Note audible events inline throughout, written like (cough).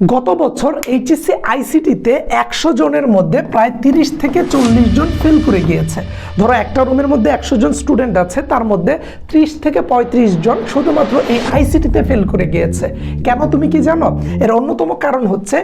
গত বছর এইচএসসি আইসিটিতে একশো জনের মধ্যে প্রায় তিরিশ থেকে চল্লিশ জন ফেল করে গিয়েছে। ধরো একটা রুমের মধ্যে একশো জন স্টুডেন্ট আছে, তার মধ্যে ত্রিশ থেকে পঁয়ত্রিশ জন শুধুমাত্র এই আইসিটিতে ফেল করে গিয়েছে। কেন তুমি কি জানো? এর অন্যতম কারণ হচ্ছে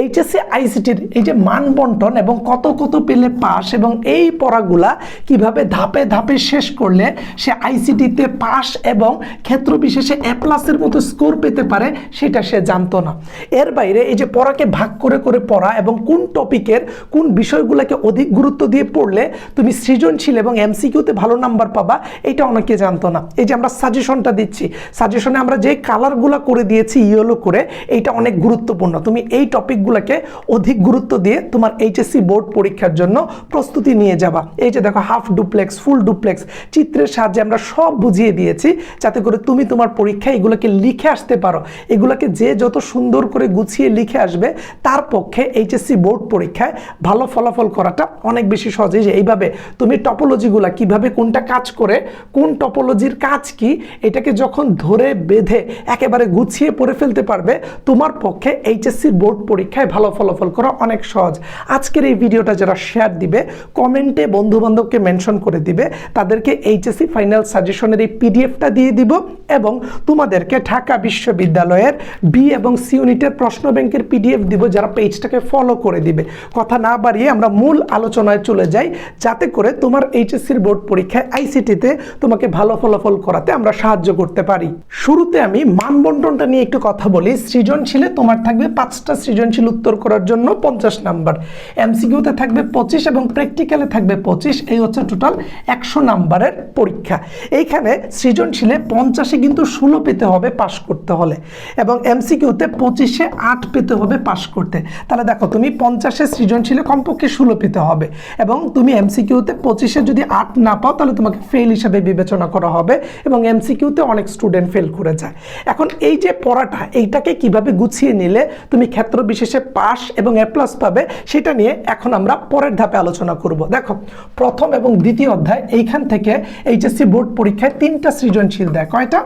এইচএসসি আইসিটির এই যে মান বন্টন এবং কত কত পেলে পাস এবং এই পড়াগুলা কীভাবে ধাপে ধাপে শেষ করলে সে আইসিটিতে পাস এবং ক্ষেত্র বিশেষে এ প্লাসের মতো স্কোর পেতে পারে, সেটা সে জানতো না। এর বাইরে এই যে পড়াকে ভাগ করে করে পড়া এবং কোন টপিকের কোন বিষয়গুলোকে অধিক গুরুত্ব দিয়ে পড়লে তুমি সৃজনশীল এবং এমসিকিউতে ভালো নাম্বার পাবা, এটা অনেকে জানতো না। এই যে আমরা সাজেশনটা দিচ্ছি সাজেশনে আমরা যে কালারগুলো করে দিয়েছি ইয়েলো করে, এইটা অনেক গুরুত্বপূর্ণ। তুমি এই টপিকগুলোকে অধিক গুরুত্ব দিয়ে তোমার এইচএসসি বোর্ড পরীক্ষার জন্য প্রস্তুতি নিয়ে যাবা। এই যে দেখো হাফ ডুপ্লেক্স ফুল ডুপ্লেক্স চিত্রের সাহায্যে আমরা সব বুঝিয়ে দিয়েছি, যাতে করে তুমি তোমার পরীক্ষায় এগুলোকে লিখে আসতে পারো। এগুলোকে যে যত সুন্দর করে গুছিয়ে লিখে আসবে, তার পক্ষে এইচএসসি বোর্ড পরীক্ষায় ভালো ফলাফল করাটা অনেক বেশি সহজ। যে এইভাবে তুমি টপোলজিগুলা কীভাবে কোনটা কাজ করে, কোন টপোলজির কাজ কি, এটাকে যখন ধরে বেঁধে একেবারে গুছিয়ে পড়ে ফেলতে পারবে, তোমার পক্ষে এইচএসসি বোর্ড পরীক্ষায় ভালো ফলাফল করা অনেক সহজ। আজকের এই ভিডিওটা যারা শেয়ার দিবে, কমেন্টে বন্ধু বান্ধবকে মেনশন করে দিবে, তাদেরকে এইচএসসি ফাইনাল সাজেশনের এই পিডিএফটা দিয়ে দিব এবং তোমাদেরকে ঢাকা বিশ্ববিদ্যালয়ের বি এবং সি ইউনিটের প্রশ্ন ব্যাংকের পিডিএফ দিব, যারা পেজটাকে ফলো করে দিবে। কথা না বাড়িয়ে আমরা মূল আলোচনায় চলে যাই, যাতে করে তোমার এইচএসসির বোর্ড পরীক্ষায় আইসিটিতে তোমাকে ভালো ফলাফল করাতে আমরা সাহায্য করতে পারি। শুরুতে আমি মানবন্টনটা নিয়ে একটু কথা বলি। সৃজনশীলে তোমার থাকবে পাঁচটা সৃজনশীল উত্তর করার জন্য পঞ্চাশ নাম্বার। এমসিকিউতে থাকবে পঁচিশ এবং প্র্যাকটিক্যালে থাকবে পঁচিশ। এই হচ্ছে টোটাল একশো নাম্বারের পরীক্ষা। এইখানে সৃজনশীলে পঞ্চাশে কিন্তু ষোলো পেতে হবে পাশ করতে হলে। এবং এমসিকিউতে পঁচিশে আট পেতে হবে পাশ করতে। তাহলে দেখো, তুমি পঞ্চাশে সৃজনশীলে কমপক্ষে ষোলো পেতে হবে এবং তুমি এমসিকিউতে পঁচিশে যদি আট না পাও, তাহলে তোমাকে ফেল হিসাবে বিবেচনা করা হবে এবং এমসিকিউতে অনেক স্টুডেন্ট ফেল করে যায়। এখন এই যে পড়াটা, এইটাকে কীভাবে গুছিয়ে নিলে তুমি ক্ষেত্র বিশেষে পাস এবং এ প্লাস পাবে, সেটা নিয়ে এখন আমরা পরের ধাপে আলোচনা করব। দেখো, প্রথম এবং দ্বিতীয় অধ্যায়, এইখান থেকে এইচএসসি বোর্ড পরীক্ষায় তিনটা সৃজনশীল দেয়। কয়টা?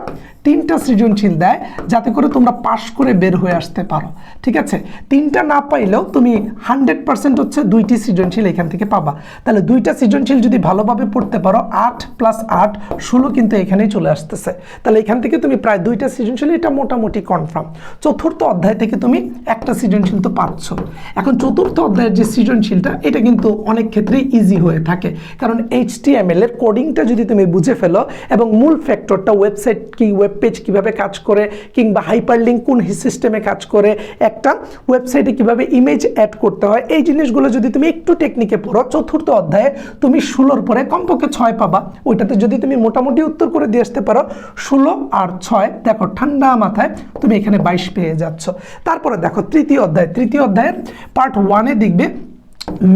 তিনটা সৃজনশীল দেয়, যাতে করে তোমরা পাশ করে বের হয়ে আসতে পারো। ঠিক আছে? তিনটা না পাইলেও তুমি হান্ড্রেড পার্সেন্ট হচ্ছে দুইটি সৃজনশীল এখান থেকে পাবা। তাহলে দুইটা সৃজনশীল যদি ভালোভাবে পড়তে পারো, আট প্লাস আট, ষোলো কিন্তু এখানেই চলে আসতেছে। তাহলে এখান থেকে তুমি প্রায় দুইটা সৃজনশীল, এটা মোটামুটি কনফার্ম চতুর্থ অধ্যায় থেকে তুমি একটা সৃজনশীল তো পাচ্ছ। এখন চতুর্থ অধ্যায়ের যে সৃজনশীলটা, এটা কিন্তু অনেক ক্ষেত্রেই ইজি হয়ে থাকে। কারণ এইচটিএমএল এর কোডিংটা যদি তুমি বুঝে ফেলো এবং মূল ফ্যাক্টরটা ওয়েবসাইট কি ওয়েব পেজ কীভাবে কাজ করে, কিংবা হাইপারলিঙ্ক কোন সিস্টেমে কাজ করে একটা ওয়েবসাইটে কীভাবে ইমেজ অ্যাড করতে হয়, এই জিনিসগুলো যদি তুমি একটু টেকনিকে পড়ো, চতুর্থ অধ্যায়ে তুমি ষোলোর পরে কমপক্ষে ছয় পাবা। ওইটাতে যদি তুমি মোটামুটি উত্তর করে দিয়ে আসতে পারো, ষোলো আর ছয়, দেখো ঠান্ডা মাথায় তুমি এখানে বাইশ পেয়ে যাচ্ছ। তারপরে দেখো তৃতীয় অধ্যায়, তৃতীয় অধ্যায়ের পার্ট ওয়ানে দেখবে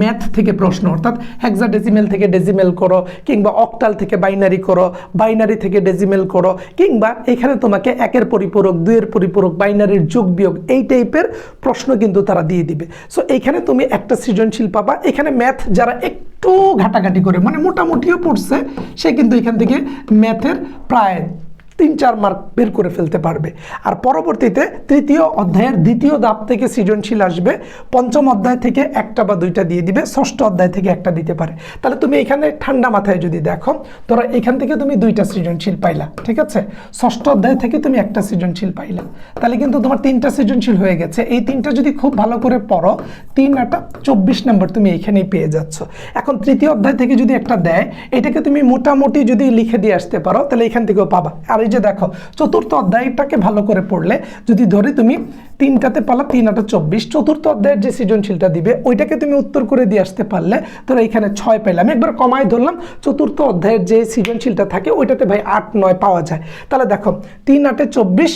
ম্যাথ থেকে প্রশ্ন, অর্থাৎ হেক্সাডেসিমেল থেকে ডেসিমেল করো, কিংবা অক্টাল থেকে বাইনারি করো বাইনারি থেকে ডেসিমেল করো, কিংবা এখানে তোমাকে একের পরিপূরক, দুইয়ের পরিপূরক বাইনারির যোগ বিয়োগ এই টাইপের প্রশ্ন কিন্তু তারা দিয়ে দিবে। সো এইখানে তুমি একটা সৃজনশীল পাবা। এখানে ম্যাথ যারা একটু ঘাটাঘাটি করে মানে মোটামুটিও পড়ছে, সে কিন্তু এখান থেকে ম্যাথের প্রায় তিন, চার মার্ক বের করে ফেলতে পারবে। আর পরবর্তীতে তৃতীয় অধ্যায়ের দ্বিতীয় দাপ থেকে সৃজনশীল আসবে। পঞ্চম অধ্যায় থেকে একটা বা দুইটা দিয়ে দিবে, ষষ্ঠ অধ্যায় থেকে একটা দিতে পারে। তাহলে তুমি এখানে ঠান্ডা মাথায় যদি দেখো ধরো এখান থেকে তুমি দুইটা সৃজনশীল পাইলা, ঠিক আছে? ষষ্ঠ অধ্যায় থেকে তুমি একটা সৃজনশীল পাইলা। তাহলে কিন্তু তোমার তিনটা সৃজনশীল হয়ে গেছে। এই তিনটা যদি খুব ভালো করে পড়ো, তিন, আটা, চব্বিশ নম্বর তুমি এখানেই পেয়ে যাচ্ছ। এখন তৃতীয় অধ্যায় থেকে যদি একটা দেয়, এটাকে তুমি মোটামুটি যদি লিখে দিয়ে আসতে পারো, তাহলে এখান থেকেও পাবা। আর এই যে দেখো, চতুর্থ অধ্যায়টাকে ভালো করে পড়লে, যদি ধরে তুমি তিনটাতে পালা, তিন আটা চব্বিশ, চতুর্থ অধ্যায়ের যে সৃজনশীলটা দিবে, ওইটাকে তুমি উত্তর করে দিয়ে আসতে পারলে তোরা এখানে ছয় পেলে। আমি একবার কমায় ধরলাম, চতুর্থ অধ্যায়ের যে সৃজনশীলটা থাকে, ওইটাতে ভাই আট, নয় পাওয়া যায়। তাহলে দেখো, তিন আটে চব্বিশ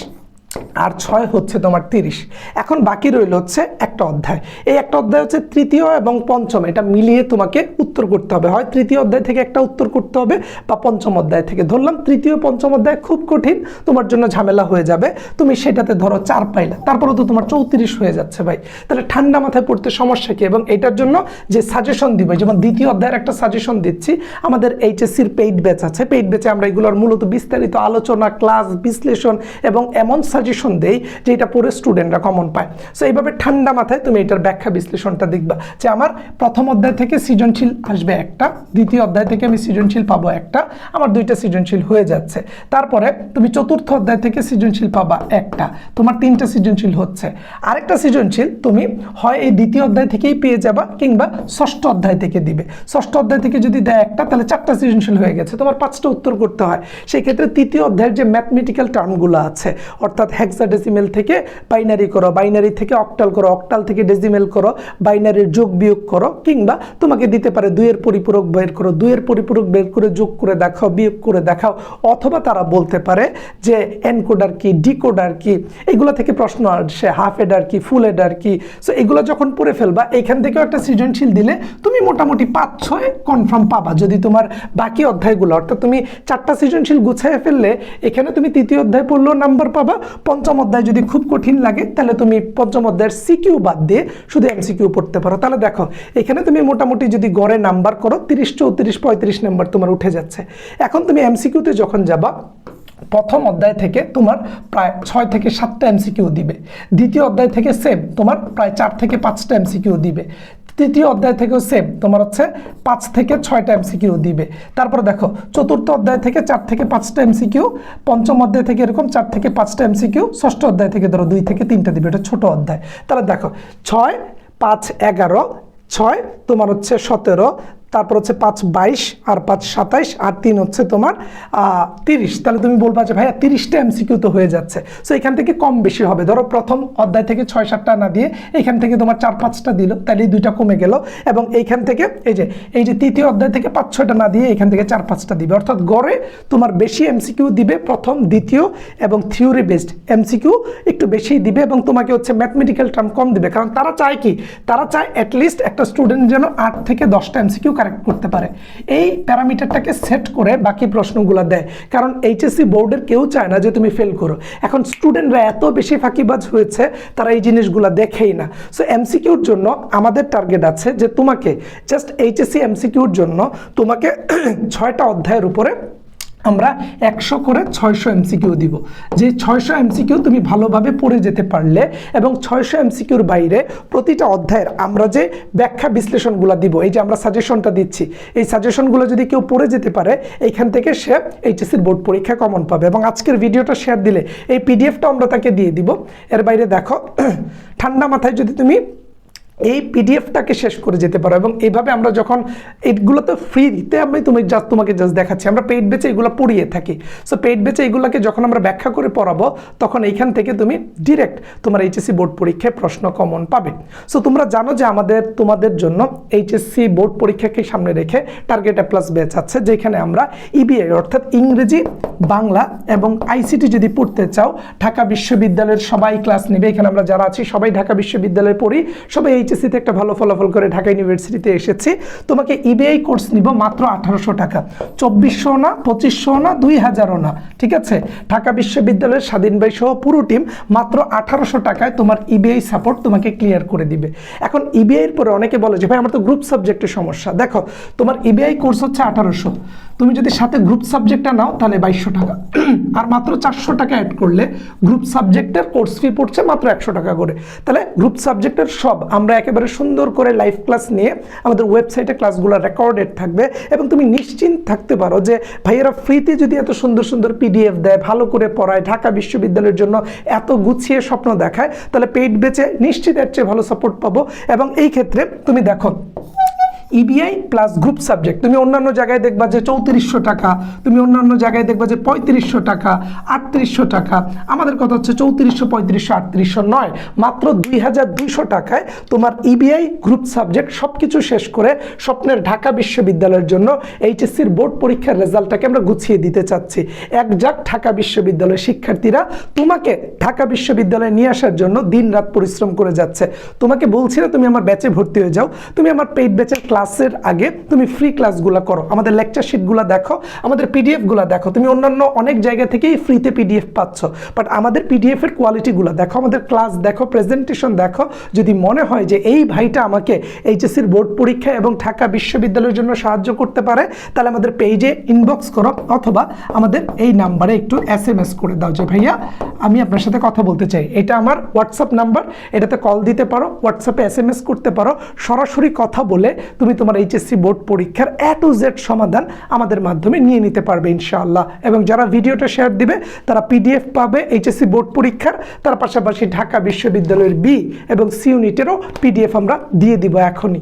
আর ছয় হচ্ছে তোমার তিরিশ। এখন বাকি রইল হচ্ছে একটা অধ্যায়। এই একটা অধ্যায় হচ্ছে তৃতীয় এবং পঞ্চম। এটা মিলিয়ে তোমাকে উত্তর করতে হবে। হয় তৃতীয় অধ্যায় থেকে একটা উত্তর করতে হবে বা পঞ্চম অধ্যায় থেকে। ধরলাম তৃতীয়, পঞ্চম অধ্যায় খুব কঠিন, তোমার জন্য ঝামেলা হয়ে যাবে। তুমি সেটাতে ধরো চার পাইলে। তারপরে তো তোমার চৌত্রিশ হয়ে যাচ্ছে ভাই। তাহলে ঠান্ডা মাথায় পড়তে সমস্যা কি? এবং এটার জন্য যে সাজেশন দিবে, যেমন দ্বিতীয় অধ্যায়ের একটা সাজেশন দিচ্ছি, আমাদের এইচএসসির পেইড ব্যাচ আছে। পেইড ব্যাচে আমরা এগুলোর মূলত বিস্তারিত আলোচনা ক্লাস বিশ্লেষণ এবং এমন সাজেশন দেই যে এটা পড়ে স্টুডেন্টরা কমন পায়। সো এইভাবে ঠান্ডা মাথায় তুমি এটার ব্যাখ্যা বিশ্লেষণটা দেখবা যে আমার প্রথম অধ্যায় থেকে সৃজনশীল আসবে একটা, দ্বিতীয় অধ্যায় থেকে আমি সৃজনশীল পাবো একটা, আমার দুইটা সৃজনশীল হয়ে যাচ্ছে। তারপরে তুমি চতুর্থ অধ্যায় থেকে সৃজনশীল পাবা একটা, তোমার তিনটা সৃজনশীল হচ্ছে। আরেকটা সৃজনশীল তুমি হয় এই দ্বিতীয় অধ্যায় থেকেই পেয়ে যাবা কিংবা ষষ্ঠ অধ্যায় থেকে দিবে। ষষ্ঠ অধ্যায় থেকে যদি দেয় একটা, তাহলে চারটা সৃজনশীল হয়ে গেছে। তোমার পাঁচটা উত্তর করতে হয়। সেই ক্ষেত্রে তৃতীয় অধ্যায়ের যে ম্যাথমেটিক্যাল টার্মগুলো আছে, অর্থাৎ হেক্সাডেসিমেল থেকে বাইনারি করো বাইনারি থেকে অক্টাল করো অক্টাল থেকে ডেসিমেল করো বাইনারির যোগ বিয়োগ করো, কিংবা তোমাকে দিতে পারে দুইয়ের পরিপূরক বের করো, দুইয়ের পরিপূরক বের করে যোগ করে দেখাও, বিয়োগ করে দেখাও, অথবা তারা বলতে পারে যে এনকোডার কি ডিকোডার কি, এগুলো থেকে প্রশ্ন আসে হাফ এডার কি ফুল এডার কি সো এগুলো যখন পড়ে ফেলবা, এখান থেকেও একটা সৃজনশীল দিলে তুমি মোটামুটি পাঁচ, ছয় কনফার্ম পাবা, যদি তোমার বাকি অধ্যায়গুলো, অর্থাৎ তুমি চারটা সৃজনশীল গুছায় ফেললে, এখানে তুমি তৃতীয় অধ্যায় পড়লেও নাম্বার পাবা পঞ্চম অধ্যায় যদি খুব কঠিন লাগে, তাহলে তুমি পঞ্চম অধ্যায়ের সিকিউ বাদ দিয়ে শুধু এমসিকিউ পড়তে পারো। তাহলে দেখো, এখানে তুমি মোটামুটি যদি গড়ে নাম্বার করো, তিরিশ, চৌত্রিশ, পঁয়ত্রিশ নাম্বার তোমার উঠে যাচ্ছে। এখন তুমি এমসিকিউতে যখন যাবা, প্রথম অধ্যায় থেকে তোমার প্রায় ছয় থেকে সাতটা এমসিকিউ দিবে। দ্বিতীয় অধ্যায় থেকে সেম তোমার প্রায় চার থেকে পাঁচটা এমসিকিউ দিবে। তৃতীয় অধ্যায় থেকেও সেম তোমার হচ্ছে পাঁচ থেকে ছয়টা এমসিকিউ দিবে। তারপর দেখো, চতুর্থ অধ্যায় থেকে চার থেকে পাঁচটা এমসিকিউ পঞ্চম অধ্যায় থেকে এরকম চার থেকে পাঁচটা এমসিকিউ ষষ্ঠ অধ্যায় থেকে ধরো দুই থেকে তিনটা দিবে। এটা ছোট অধ্যায়। তাহলে দেখো, ছয়, পাঁচ, এগারো, ছয়, তোমার হচ্ছে সতেরো তারপর হচ্ছে পাঁচ বাইশ আর পাঁচ সাতাইশ আর তিন হচ্ছে তোমার তিরিশ। তাহলে তুমি বলবা যে ভাইয়া তিরিশটা এমসিকিউ তো হয়ে যাচ্ছে। সো এখান থেকে কম বেশি হবে। ধরো প্রথম অধ্যায় থেকে ছয় সাতটা না দিয়ে এখান থেকে তোমার চার পাঁচটা দিল, তাহলে এই দুইটা কমে গেল। এবং এইখান থেকে এই যে এই যে তৃতীয় অধ্যায় থেকে পাঁচ ছয়টা না দিয়ে এখান থেকে চার পাঁচটা দিবে। অর্থাৎ গড়ে তোমার বেশি এমসিকিউ দিবে প্রথম, দ্বিতীয় এবং থিওরি বেসড এমসিকিউ একটু বেশি দিবে এবং তোমাকে হচ্ছে ম্যাথমেটিক্যাল টার্ম কম দিবে। কারণ তারা চায় কি? তারা চায় অ্যাটলিস্ট একটা স্টুডেন্ট যেন আট থেকে দশটা এমসিকিউ কারেক্ট করতে পারে। এই প্যারামিটারটাকে সেট করে বাকি প্রশ্নগুলো দেয়। কারণ এইচএসসি বোর্ডের কেউ চায় না যে তুমি ফেল করো। এখন স্টুডেন্টরা এত বেশি ফাঁকিবাজ হয়েছে, তারা এই জিনিসগুলো দেখেই না। সো এমসিকিউর জন্য আমাদের টার্গেট আছে যে তোমাকে জাস্ট এইচএসসি এমসিকিউর জন্য তোমাকে (clears throat) ছয়টা অধ্যায়ের উপরে আমরা একশো করে ছয়শো এমসিকিউ দিব। যে ছয়শো এমসিকিউ তুমি ভালোভাবে পড়ে যেতে পারলে এবং ছয়শো এমসিকিউর বাইরে প্রতিটা অধ্যায়ের আমরা যে ব্যাখ্যা বিশ্লেষণগুলো দিব, এই যে আমরা সাজেশনটা দিচ্ছি, এই সাজেশনগুলো যদি কেউ পড়ে যেতে পারে এইখান থেকে সে এইচএসসির বোর্ড পরীক্ষা কমন পাবে এবং আজকের ভিডিওটা শেয়ার দিলে এই পিডিএফটা আমরা তাকে দিয়ে দিব। এর বাইরে দেখো, (clears throat) ঠান্ডা মাথায় যদি তুমি এই পিডিএফটাকে শেষ করে যেতে পারো এবং এইভাবে আমরা যখন এইগুলো তো ফ্রিতে আমি তুমি জাস্ট তোমাকে জাস্ট দেখাচ্ছি। আমরা পেইড বেচে এগুলো পড়িয়ে থাকি। সো পেইড বেচে এগুলোকে যখন আমরা ব্যাখ্যা করে পড়াবো, তখন এইখান থেকে তুমি ডিরেক্ট তোমার এইচএসসি বোর্ড পরীক্ষায় প্রশ্ন কমন পাবে। সো তোমরা জানো যে আমাদের, তোমাদের জন্য এইচএসসি বোর্ড পরীক্ষাকে সামনে রেখে টার্গেট প্লাস ব্যাচ আছে, যেখানে আমরা ইবিআই অর্থাৎ ইংরেজি, বাংলা এবং আইসিটি যদি পড়তে চাও, ঢাকা বিশ্ববিদ্যালয়ের সবাই ক্লাস নেবে। এখানে আমরা যারা আছি, সবাই ঢাকা বিশ্ববিদ্যালয়ে পড়ি। সবাই এইচএসসিতে একটা ভালো ফলাফল করে ঢাকা ইউনিভার্সিটিতে এসেছি। তোমাকে ইবিআই কোর্স নিব মাত্র আঠারোশো টাকা। চব্বিশশো না, পঁচিশশো না, দুই হাজারও না। ঠিক আছে? ঢাকা বিশ্ববিদ্যালয়ের স্বাধীন ভাই সহ পুরো টিম মাত্র আঠারোশো টাকায় তোমার ইবিআই সাপোর্ট তোমাকে ক্লিয়ার করে দিবে। এখন ইবিআইয়ের পরে অনেকে বলে যে, ভাই, আমার তো গ্রুপ সাবজেক্টের সমস্যা। দেখো, তোমার ইবিআই কোর্স হচ্ছে আঠারোশো। তুমি যদি সাথে গ্রুপ সাবজেক্টটা নাও, তাহলে বাইশশো টাকা। (clears throat) আর মাত্র চারশো টাকা অ্যাড করলে গ্রুপ সাবজেক্টের কোর্স ফি পড়ছে মাত্র একশো টাকা করে। তাহলে গ্রুপ সাবজেক্টের সব, আমরা একেবারে সুন্দর করে লাইভ ক্লাস নিয়ে আমাদের ওয়েবসাইটে ক্লাসগুলো রেকর্ডেড থাকবে এবং তুমি নিশ্চিন্ত থাকতে পারো যে ভাইয়েরা ফ্রিতে যদি এত সুন্দর সুন্দর পিডিএফ দেয়, ভালো করে পড়ায়, ঢাকা বিশ্ববিদ্যালয়ের জন্য এত গুছিয়ে স্বপ্ন দেখায়, তাহলে পেইড বেচে নিশ্চিত এর চেয়ে ভালো সাপোর্ট পাবো। এবং এই ক্ষেত্রে তুমি দেখো ইবিআই প্লাস গ্রুপ সাবজেক্ট তুমি অন্যান্য জায়গায় দেখবা যে চৌত্রিশশো টাকা, তুমি অন্যান্য জায়গায় দেখবা যে পঁয়ত্রিশশো টাকা, আটত্রিশশো টাকা। আমাদের কথা হচ্ছে চৌত্রিশশো, পঁয়ত্রিশশো, আটত্রিশশো নয়। মাত্র দুই হাজার দুইশো টাকায় তোমার ইবিআই গ্রুপ সাবজেক্ট সব কিছু শেষ করে স্বপ্নের ঢাকা বিশ্ববিদ্যালয়ের জন্য এইচএসসির বোর্ড পরীক্ষার রেজাল্টটাকে আমরা গুছিয়ে দিতে চাচ্ছি। একজাক ঢাকা বিশ্ববিদ্যালয়ের শিক্ষার্থীরা তোমাকে ঢাকা বিশ্ববিদ্যালয়ে নিয়ে আসার জন্য দিন রাত পরিশ্রম করে যাচ্ছে। তোমাকে বলছি না তুমি আমার ব্যাচে ভর্তি হয়ে যাও। তুমি আমার পেইড ব্যাচের ক্লাস ক্লাসের আগে তুমি ফ্রি ক্লাসগুলো করো। আমাদের লেকচার শিটগুলো দেখো, আমাদের পিডিএফগুলো দেখো। তুমি অন্যান্য অনেক জায়গা থেকেই ফ্রিতে পিডিএফ পাচ্ছ। বাট আমাদের পিডিএফ এর কোয়ালিটিগুলো দেখো, আমাদের ক্লাস দেখো প্রেজেন্টেশন দেখো। যদি মনে হয় যে এই ভাইটা আমাকে এইচএসসির বোর্ড পরীক্ষা এবং ঢাকা বিশ্ববিদ্যালয়ের জন্য সাহায্য করতে পারে, তাহলে আমাদের পেজে ইনবক্স করো। অথবা আমাদের এই নাম্বারে একটু এস এম এস করে দাও যে, ভাইয়া, আমি আপনার সাথে কথা বলতে চাই। এটা আমার হোয়াটসঅ্যাপ নাম্বার এটাতে কল দিতে পারো হোয়াটসঅ্যাপে এস এম এস করতে পারো। সরাসরি কথা বলে তুমি তোমার এইচএসসি বোর্ড পরীক্ষার এ টু জেড সমাধান আমাদের মাধ্যমে নিয়ে নিতে পারবে ইনশাআল্লাহ। এবং যারা ভিডিওটা শেয়ার দিবে, তারা পিডিএফ পাবে এইচএসসি বোর্ড পরীক্ষার, তার পাশাপাশি ঢাকা বিশ্ববিদ্যালয়ের বি এবং সি ইউনিটেরও পিডিএফ আমরা দিয়ে দিব এখনই।